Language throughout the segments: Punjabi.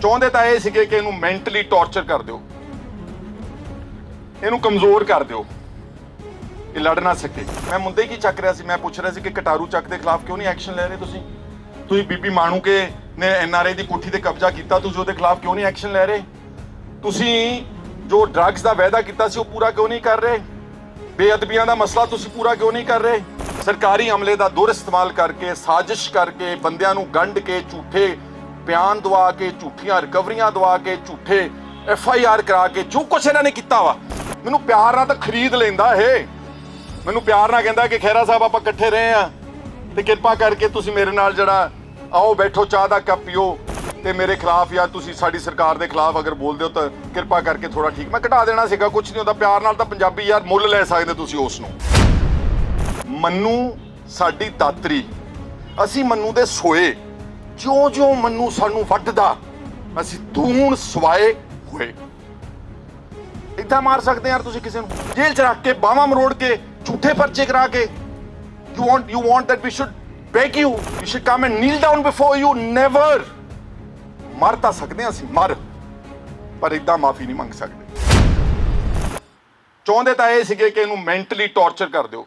ਚਾਹੁੰਦੇ ਤਾਂ ਇਹ ਸੀਗੇ ਕਿ ਇਹਨੂੰ ਮੈਂਟਲੀ ਟੌਰਚਰ ਕਰ ਦਿਓ। ਇਹਨੂੰ ਕਮਜ਼ੋਰ ਕਰ ਦਿਓ। ਇਹ ਲੜ ਨਾ ਸਕੇ। ਮੈਂ ਮੁੰਡੇ ਕੀ ਚੱਕ ਰਿਹਾ ਸੀ? ਮੈਂ ਪੁੱਛ ਰਿਹਾ ਸੀ ਕਿ ਕਟਾਰੂ ਚੱਕ ਦੇ ਖਿਲਾਫ ਕਿਉਂ ਨਹੀਂ ਐਕਸ਼ਨ ਲੈ ਰਹੇ ਤੁਸੀਂ? ਤੁਸੀਂ ਬੀਬੀ ਮਾਣੂਕੇ ਨੇ ਐਨਆਰਆਈ ਦੀ ਕੋਠੀ ਤੇ ਕਬਜ਼ਾ ਕੀਤਾ, ਤੁਸੀਂ ਉਹਦੇ ਖਿਲਾਫ ਕਿਉਂ ਨਹੀਂ ਐਕਸ਼ਨ ਲੈ ਰਹੇ? ਤੁਸੀਂ ਜੋ ਡਰੱਗਸ ਦਾ ਵਾਅਦਾ ਕੀਤਾ ਸੀ, ਉਹ ਪੂਰਾ ਕਿਉਂ ਨਹੀਂ ਕਰ ਰਹੇ? ਬੇਅਦਬੀਆਂ ਦਾ ਮਸਲਾ ਤੁਸੀਂ ਪੂਰਾ ਕਿਉਂ ਨਹੀਂ ਕਰ ਰਹੇ? ਸਰਕਾਰੀ ਅਮਲੇ ਦਾ ਦੁਰ ਇਸਤੇਮਾਲ ਕਰਕੇ, ਸਾਜ਼ਿਸ਼ ਕਰਕੇ, ਬੰਦਿਆਂ ਨੂੰ ਗੰਢ ਕੇ, ਝੂਠੇ ਬਿਆਨ ਦਵਾ ਕੇ, ਝੂਠੀਆਂ ਰਿਕਵਰੀਆਂ ਦਵਾ ਕੇ, ਝੂਠੇ ਐਫ ਆਈ ਆਰ ਕਰਾ ਕੇ, ਜੋ ਕੁਛ ਇਹਨਾਂ ਨੇ ਕੀਤਾ ਵਾ, ਮੈਨੂੰ ਪਿਆਰ ਨਾਲ ਤਾਂ ਖਰੀਦ ਲੈਂਦਾ ਇਹ। ਮੈਨੂੰ ਪਿਆਰ ਨਾਲ ਕਹਿੰਦਾ ਕਿ ਖੈਰਾ ਸਾਹਿਬ ਆਪਾਂ ਇਕੱਠੇ ਰਹੇ ਆ ਤੇ ਕਿਰਪਾ ਕਰਕੇ ਤੁਸੀਂ ਮੇਰੇ ਨਾਲ ਜਿਹੜਾ, ਆਓ ਬੈਠੋ, ਚਾਹ ਦਾ ਕੱਪ ਪੀਓ ਤੇ ਮੇਰੇ ਖਿਲਾਫ ਜਾਂ ਤੁਸੀਂ ਸਾਡੀ ਸਰਕਾਰ ਦੇ ਖਿਲਾਫ ਅਗਰ ਬੋਲਦੇ ਹੋ ਤਾਂ ਕਿਰਪਾ ਕਰਕੇ ਥੋੜਾ ਠੀਕ। ਮੈਂ ਘਟਾ ਦੇਣਾ ਸੀਗਾ ਕੁਝ ਨਹੀਂ ਹੁੰਦਾ, ਪਿਆਰ ਨਾਲ ਤਾਂ ਪੰਜਾਬੀ ਯਾਰ ਮੁੱਲ ਲੈ ਸਕਦੇ ਤੁਸੀਂ ਉਸ ਨੂੰ। ਮੰਨੂ ਸਾਡੀ ਦਾਤਰੀ, ਅਸੀਂ ਮੰਨੂ ਦੇ ਸੋਏ। ਜਿਉਂ-ਜਿਉਂ ਮੰਨੂ ਸਾਨੂੰ ਵੱਢਦਾ, ਅਸੀਂ ਧੂਣ ਸਵਾਏ ਹੋਏ। ਇੱਦਾਂ ਮਾਰ ਸਕਦੇ ਯਾਰ ਤੁਸੀਂ ਕਿਸੇ ਨੂੰ? ਜੇਲ੍ਹ ਚ ਰੱਖ ਕੇ, ਬਾਹਾਂ ਮਰੋੜ ਕੇ, ਝੂਠੇ ਪਰਚੇ ਕਰਾ ਕੇ। You want you want that we should back you you should come and kneel down before you never ਮਰ ਤਾਂ ਸਕਦੇ ਹਾਂ ਅਸੀਂ, ਮਰ। ਪਰ ਇਦਾਂ ਮਾਫੀ ਨਹੀਂ ਮੰਗ ਸਕਦੇ। ਚਾਹੁੰਦੇ ਤਾਂ ਇਹ ਸੀਗੇ ਕਿ ਇਹਨੂੰ ਮੈਂਟਲੀ ਟੌਰਚਰ ਕਰ ਦਿਓ।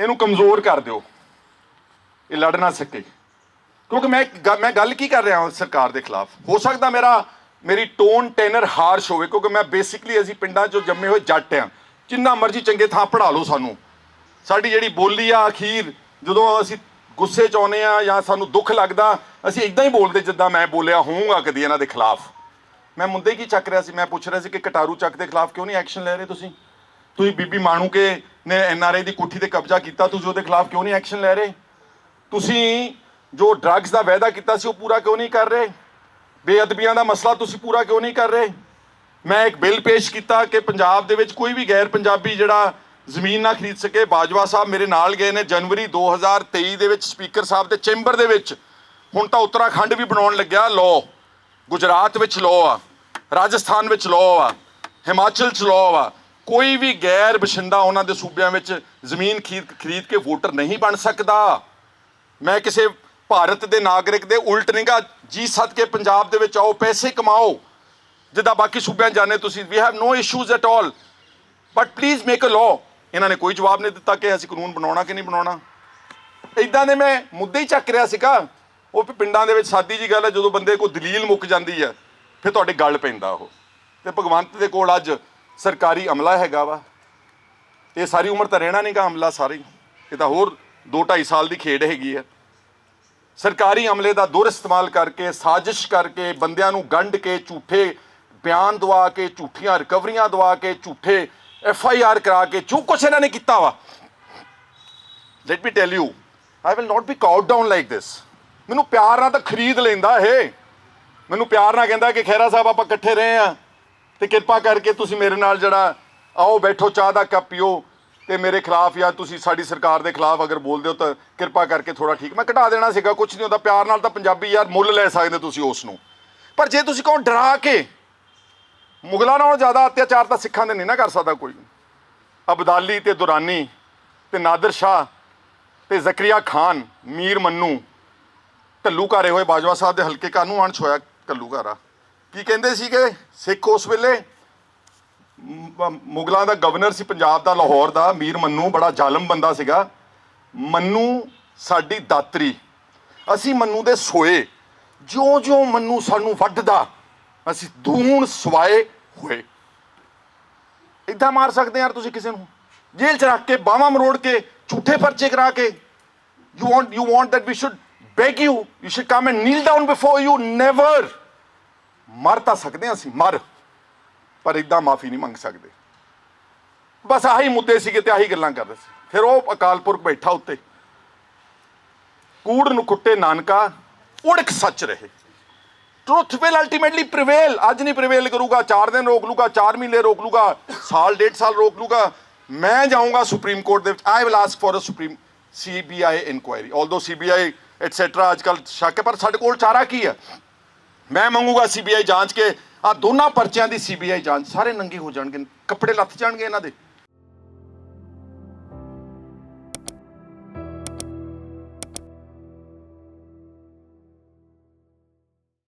ਇਹਨੂੰ ਕਮਜ਼ੋਰ ਕਰ ਦਿਓ। ਇਹ ਲੜ ਨਾ ਸਕੇ। ਕਿਉਂਕਿ ਮੈਂ ਗ- ਮੈਂ ਗੱਲ ਕੀ ਕਰ ਰਿਹਾ ਹਾਂ ਸਰਕਾਰ ਦੇ ਖਿਲਾਫ? ਹੋ ਸਕਦਾ ਮੇਰਾ, ਮੇਰੀ ਟੋਨ, ਟੈਨਰ ਹਾਰਸ਼ ਹੋਵੇ, ਕਿਉਂਕਿ ਮੈਂ ਬੇਸਿਕਲੀ ਅਸੀਂ ਪਿੰਡਾਂ 'ਚੋਂ ਜੰਮੇ ਹੋਏ ਜੱਟ ਆ ਜਿੰਨਾ ਮਰਜ਼ੀ ਚੰਗੇ ਥਾਂ ਪੜਾ ਲਓ ਸਾਨੂੰ। ਸਾਡੀ ਜਿਹੜੀ ਬੋਲੀ ਆ, ਅਖੀਰ, ਜਦੋਂ ਅਸੀਂ ਗੁੱਸੇ 'ਚ ਆਉਂਦੇ ਆ ਜਾਂ ਸਾਨੂੰ ਦੁੱਖ ਲੱਗਦਾ, ਅਸੀਂ ਇਦਾਂ ਹੀ ਬੋਲਦੇ ਜਿੱਦਾਂ ਮੈਂ ਬੋਲਿਆ ਹੋਊਗਾ ਕਦੀ ਇਹਨਾਂ ਦੇ ਖਿਲਾਫ। ਮੈਂ ਮੁੱਦੇ ਕੀ ਚੱਕ ਰਿਹਾ ਸੀ? ਮੈਂ ਪੁੱਛ ਰਿਹਾ ਸੀ ਕਿ ਕਟਾਰੂ ਚੱਕ ਦੇ ਖਿਲਾਫ ਕਿਉਂ ਨਹੀਂ ਐਕਸ਼ਨ ਲੈ ਰਹੇ ਤੁਸੀਂ? ਤੁਸੀਂ ਬੀਬੀ ਮਾਣੂ ਕੇ ਨੇ ਐਨਆਰਆਈ ਦੀ ਕੋਠੀ ਤੇ ਕਬਜ਼ਾ ਕੀਤਾ, ਤੁਸੀਂ ਉਹਦੇ ਖਿਲਾਫ ਕਿਉਂ ਨਹੀਂ ਐਕਸ਼ਨ ਲੈ ਰਹੇ? ਤੁਸੀਂ ਜੋ ਡਰੱਗਸ ਦਾ ਵਾਅਦਾ ਕੀਤਾ ਸੀ, ਉਹ ਪੂਰਾ ਕਿਉਂ ਨਹੀਂ ਕਰ ਰਹੇ? ਬੇਅਦਬੀਆਂ ਦਾ ਮਸਲਾ ਤੁਸੀਂ ਪੂਰਾ ਕਿਉਂ ਨਹੀਂ ਕਰ ਰਹੇ? ਮੈਂ ਇੱਕ ਬਿੱਲ ਪੇਸ਼ ਕੀਤਾ ਕਿ ਪੰਜਾਬ ਦੇ ਵਿੱਚ ਕੋਈ ਵੀ ਗੈਰ ਪੰਜਾਬੀ ਜਿਹੜਾ ਜ਼ਮੀਨ ਨਾ ਖਰੀਦ ਸਕੇ, ਬਾਜਵਾ ਸਾਹਿਬ ਮੇਰੇ ਨਾਲ ਗਏ ਨੇ ਜਨਵਰੀ 2023 ਦੇ ਵਿੱਚ, ਸਪੀਕਰ ਸਾਹਿਬ ਦੇ ਚੈਂਬਰ ਦੇ ਵਿੱਚ। ਹੁਣ ਤਾਂ ਉੱਤਰਾਖੰਡ ਵੀ ਬਣਾਉਣ ਲੱਗਿਆ, ਲਾਅ। ਗੁਜਰਾਤ ਵਿੱਚ ਲਾਅ ਆ, ਰਾਜਸਥਾਨ ਵਿੱਚ ਲਾਅ ਆ, ਹਿਮਾਚਲ 'ਚ ਲਾਅ ਆ। ਕੋਈ ਵੀ ਗੈਰ ਬਸ਼ਿੰਦਾ ਉਹਨਾਂ ਦੇ ਸੂਬਿਆਂ ਵਿੱਚ ਜ਼ਮੀਨ ਖਰੀਦ ਖਰੀਦ ਕੇ ਵੋਟਰ ਨਹੀਂ ਬਣ ਸਕਦਾ। ਮੈਂ ਕਿਸੇ ਭਾਰਤ ਦੇ ਨਾਗਰਿਕ ਦੇ ਉਲਟ ਨਹੀਂਗਾ ਜੀ ਸੱਦ ਕੇ ਪੰਜਾਬ ਦੇ ਵਿੱਚ ਆਓ, ਪੈਸੇ ਕਮਾਓ, ਜਿੱਦਾਂ ਬਾਕੀ ਸੂਬਿਆਂ 'ਚ ਜਾਂਦੇ ਤੁਸੀਂ we have no issues at all but please make a law ਇਹਨਾਂ ਨੇ ਕੋਈ ਜਵਾਬ ਨਹੀਂ ਦਿੱਤਾ ਕਿ ਅਸੀਂ ਕਾਨੂੰਨ ਬਣਾਉਣਾ ਕਿ ਨਹੀਂ ਬਣਾਉਣਾ। ਇਦਾਂ ਦੇ ਮੈਂ ਮੁੱਦੇ ਹੀ ਚੱਕ ਰਿਹਾ ਸੀਗਾ। ਉਹ ਪਿੰਡਾਂ ਦੇ ਵਿੱਚ ਸਾਦੀ ਜੀ ਗੱਲ ਹੈ, ਜਦੋਂ ਬੰਦੇ ਕੋਲ ਦਲੀਲ ਮੁੱਕ ਜਾਂਦੀ ਹੈ, ਫਿਰ ਤੁਹਾਡੇ ਗੱਲ ਪੈਂਦਾ ਉਹ। ਤੇ ਭਗਵੰਤ ਦੇ ਕੋਲ ਅੱਜ ਸਰਕਾਰੀ ਅਮਲਾ ਹੈਗਾ ਵਾ। ਇਹ ਸਾਰੀ ਉਮਰ ਤਾਂ ਰਹਿਣਾ ਨਹੀਂਗਾ ਅਮਲਾ ਸਾਰੀ। ਇਹ ਤਾਂ ਹੋਰ 2.5 ਸਾਲ ਦੀ ਖੇਡ ਹੈਗੀ ਹੈ। ਸਰਕਾਰੀ ਅਮਲੇ ਦਾ ਦੁਰ ਇਸਤੇਮਾਲ ਕਰਕੇ, ਸਾਜ਼ਿਸ਼ ਕਰਕੇ ਬੰਦਿਆਂ ਨੂੰ ਗੰਢ ਕੇ, ਝੂਠੇ ਬਿਆਨ ਦਵਾ ਕੇ, ਝੂਠੀਆਂ ਰਿਕਵਰੀਆਂ ਦਵਾ ਕੇ, ਝੂਠੇ ਐਫ ਆਈ ਆਰ ਕਰਾ ਕੇ, ਜੋ ਕੁਛ ਇਹਨਾਂ ਨੇ ਕੀਤਾ ਵਾ। Let me tell you I will not be caught down like this ਮੈਨੂੰ ਪਿਆਰ ਨਾਲ ਤਾਂ ਖਰੀਦ ਲੈਂਦਾ ਇਹ। ਮੈਨੂੰ ਪਿਆਰ ਨਾਲ ਕਹਿੰਦਾ ਕਿ ਖੈਰਾ ਸਾਹਿਬ ਆਪਾਂ ਇਕੱਠੇ ਰਹੇ ਆ ਤੇ ਕਿਰਪਾ ਕਰਕੇ ਤੁਸੀਂ ਮੇਰੇ ਨਾਲ ਜਿਹੜਾ ਆਓ ਬੈਠੋ, ਚਾਹ ਦਾ ਕੱਪ ਪੀਓ। ਤੇ ਮੇਰੇ ਖਿਲਾਫ ਜਾਂ ਤੁਸੀਂ ਸਾਡੀ ਸਰਕਾਰ ਦੇ ਖਿਲਾਫ ਅਗਰ ਬੋਲਦੇ ਹੋ ਤਾਂ ਕਿਰਪਾ ਕਰਕੇ ਥੋੜਾ ਠੀਕ। ਮੈਂ ਘਟਾ ਦੇਣਾ ਸੀਗਾ ਕੁਝ ਨਹੀਂ ਹੁੰਦਾ। ਪਿਆਰ ਨਾਲ ਤਾਂ ਪੰਜਾਬੀ ਯਾਰ ਮੁੱਲ ਲੈ ਸਕਦੇ ਤੁਸੀਂ ਉਸ ਨੂੰ। ਪਰ ਜੇ ਤੁਸੀਂ ਕਹੋ ਡਰਾ ਕੇ ਮੁਗਲਾਂ ਨਾਲੋਂ ਜ਼ਿਆਦਾ ਅਤਿਆਚਾਰ ਤਾਂ ਸਿੱਖਾਂ ਦੇ ਨਹੀਂ ਨਾ ਕਰ ਸਕਦਾ ਕੋਈ। ਅਬਦਾਲੀ ਤੇ ਦੁਰਾਨੀ ਤੇ ਨਾਦਰ ਸ਼ਾਹ ਤੇ ਜ਼ਕਰੀਆ ਖਾਨ, ਮੀਰ ਮੰਨੂ ਘੱਲੂਘਾਰੇ ਹੋਏ ਬਾਜਵਾ ਸਾਹਿਬ ਦੇ ਹਲਕੇ ਕਾਨੂੰ ਅਣਛ ਹੋਇਆ ਘੱਲੂਘਾਰਾ ਕੀ ਕਹਿੰਦੇ ਸੀਗੇ? ਸਿੱਖ ਉਸ ਵੇਲੇ ਮੁਗਲਾਂ ਦਾ ਗਵਰਨਰ ਸੀ ਪੰਜਾਬ ਦਾ, ਲਾਹੌਰ ਦਾ, ਮੀਰ ਮੰਨੂ, ਬੜਾ ਜ਼ਾਲਮ ਬੰਦਾ ਸੀਗਾ। ਮੰਨੂ ਸਾਡੀ ਦਾਤਰੀ। ਅਸੀਂ ਮੰਨੂ ਦੇ ਸੋਏ। ਜਿਉਂ-ਜਿਉਂ ਮੰਨੂ ਸਾਨੂੰ ਵੱਢਦਾ, ਅਸੀਂ ਧੂਣ ਸਵਾਏ ਹੋਏ। ਇਦਾਂ ਮਾਰ ਸਕਦੇ ਯਾਰ ਤੁਸੀਂ ਕਿਸੇ ਨੂੰ। ਜੇਲ੍ਹ ਚ ਰੱਖ ਕੇ, ਬਾਹਾਂ ਮਰੋੜ ਕੇ, ਝੂਠੇ ਪਰਚੇ ਕਰਾ ਕੇ। You want you want that we should back you you should come and kneel down before you never ਮਰ ਤਾਂ ਸਕਦੇ ਹਾਂ ਅਸੀਂ, ਮਰ। ਪਰ ਇਦਾਂ ਮਾਫੀ ਨਹੀਂ ਮੰਗ ਸਕਦੇ। ਬਸ ਆਹੀ ਮੁੱਦੇ ਸੀਗੇ ਤੇ ਆਹੀ ਗੱਲਾਂ ਕਰਦੇ ਸੀ। ਫਿਰ ਉਹ ਅਕਾਲ ਪੁਰਖ ਬੈਠਾ ਉੱਤੇ। ਕੂੜ ਨੂੰ ਕੁੱਟੇ ਨਾਨਕਾ, ਉੜਕ ਸੱਚ ਰਹੇ। ਟਰੁੱਥ ਵਿਲ ਅਲਟੀਮੇਟਲੀ ਪ੍ਰੀਵੇਲ ਅੱਜ ਨਹੀਂ ਪ੍ਰੀਵੇਲ ਕਰੂਗਾ 4 ਦਿਨ ਰੋਕ ਲੂਗਾ 4 ਮਹੀਨੇ ਰੋਕ ਲੂਗਾ, ਸਾਲ, ਡੇਢ ਸਾਲ ਰੋਕ ਲੂਗਾ। ਮੈਂ ਜਾਊਂਗਾ ਸੁਪਰੀਮ ਕੋਰਟ ਦੇ ਵਿੱਚ। I will ask for a supreme CBI inquiry although CBI etcetera ਅੱਜ ਅੱਜਕੱਲ ਸ਼ੱਕ ਹੈ, ਪਰ ਸਾਡੇ ਕੋਲ ਚਾਰਾ ਕੀ ਹੈ? ਮੈਂ ਮੰਗੂਗਾ ਸੀਬੀਆਈ ਜਾਂਚ ਕੇ ਆ ਦੋਨਾਂ ਪਰਚਿਆਂ ਦੀ ਸੀਬੀਆਈ ਜਾਂਚ, ਸਾਰੇ ਨੰਗੇ ਹੋ ਜਾਣਗੇ, ਕੱਪੜੇ ਲੱਥ ਜਾਣਗੇ ਇਹਨਾਂ ਦੇ।